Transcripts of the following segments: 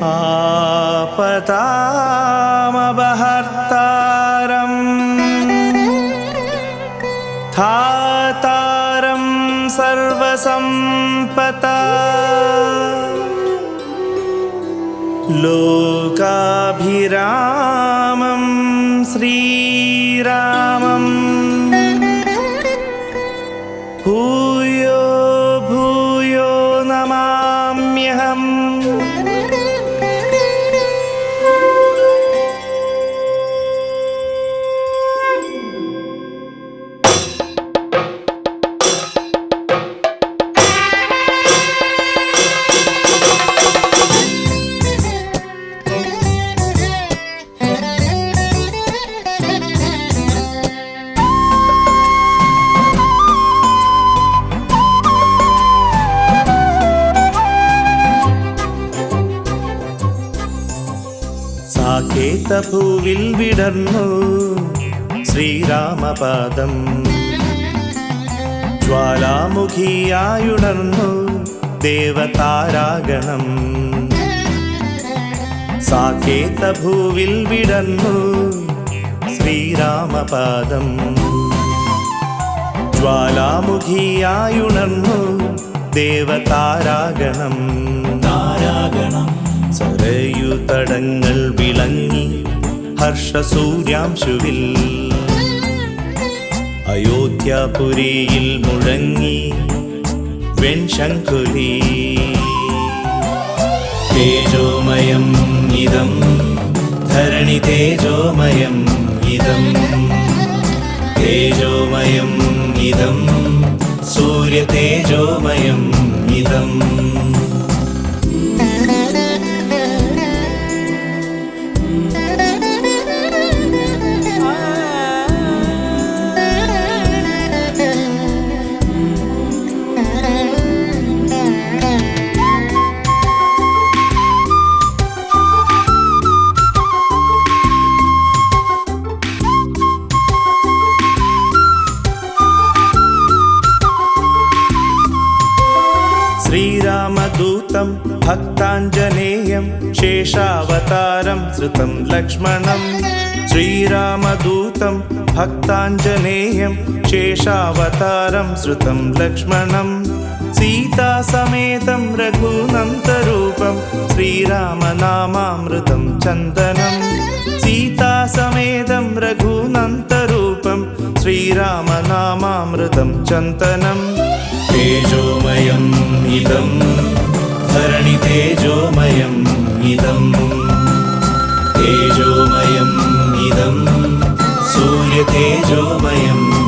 पतामबहर्तारम् थातारं सर्वसम्पता। लोकाभिरामं श्रीरामम्। സാകേതഭൂവിൽ വിടർന്നു. ശ്രീരാമപാദം ജ്വാലാമുഖിയായുണർന്നു. ദേവതാരാഗണം സാകേതഭൂവിൽ വിടർന്നു. ശ്രീരാമപാദം ജ്വാലാമുഖിയായുണർന്നു. ദേവതാരാഗണം താരാഗണം തടങ്ങൾ വിളങ്ങി ഹർഷസൂര്യാംശുവിൽ. അയോധ്യാപുരിയിൽ മുഴങ്ങി വെൺശങ്കുലി തേജോമയം ഇതം ധരണി തേജോമയം ഇതം. തേജോമയം ഇതം സൂര്യ തേജോമയം ഇതം. रामदूतं भक्ताञ्जनेयं शेषावतारं श्रुतं लक्ष्मणम्। श्रीरामदूतं भक्ताञ्जनेयं शेषावतारं श्रुतं लक्ष्मणम्। सीतासमेतं रघुनन्तरूपं श्रीरामनामामृतं चन्दनं सीतासमेतं रघुनन्तरूपं श्रीरामनामामृतं चन्दनम्। തേജോമയം ഇതം. ധരണി തേജോമയം ഇതം. തേജോമയം ഇതം. സൂര്യ തേജോമയം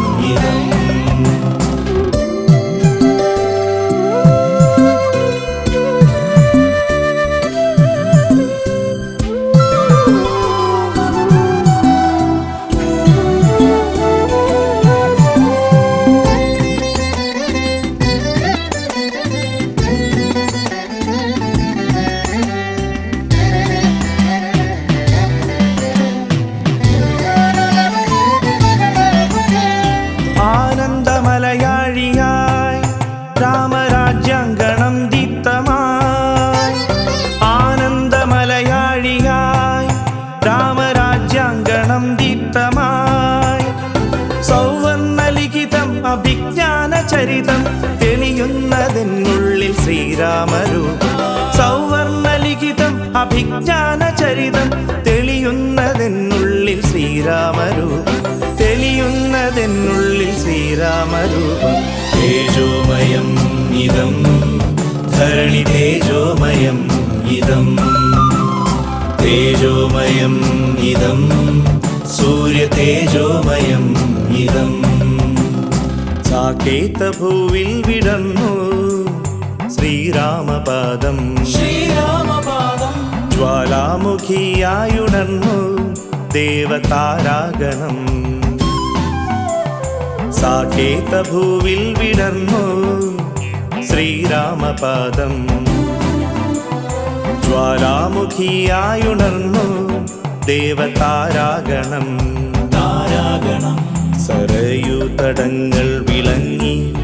ശ്രീരാമരൂപം അഭിജ്ഞാന ചരിതം തെളിയുന്നതെന്നുള്ളിൽ ശ്രീരാമരൂപം തെളിയുന്നതെന്നുള്ളിൽ ശ്രീരാമരൂപം തേജോമയം ഇതം ധരണി തേജോമയം ഇതം. തേജോമയം ഇതം സൂര്യ തേജോമയം ഇതം. സാകേതഭൂവിൽ വിടർന്നു ശ്രീരാമപാദം. ശ്രീരാമപാദം. ജ്വാലാമുഖിയായുണർന്നു ദേവതാരാഗണം. സാകേതഭൂവിൽ വിടർന്നു ശ്രീരാമപാദം. ജ്വാലാമുഖിയായുണർന്നു ദേവതാരാഗണം. താരാഗണം. സരയു തടങ്ങൾ വിളങ്ങി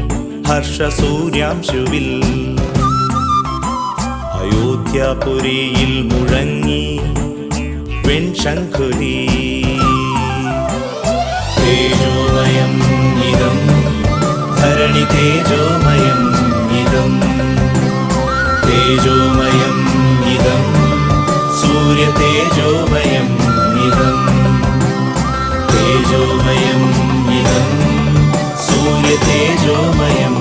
ഹർഷസൂര്യാംശുവിൽ അയോധ്യാപുരിയിൽ മുഴങ്ങി വെൺശംഖുലി തേജോമയം ഇതം ധരണി തേജോമയം ഇതം. തേജോമയം ഇതം സൂര്യ തേജോമയം ഇതം. തേജോമയം ഇതം സൂര്യ തേജോമയം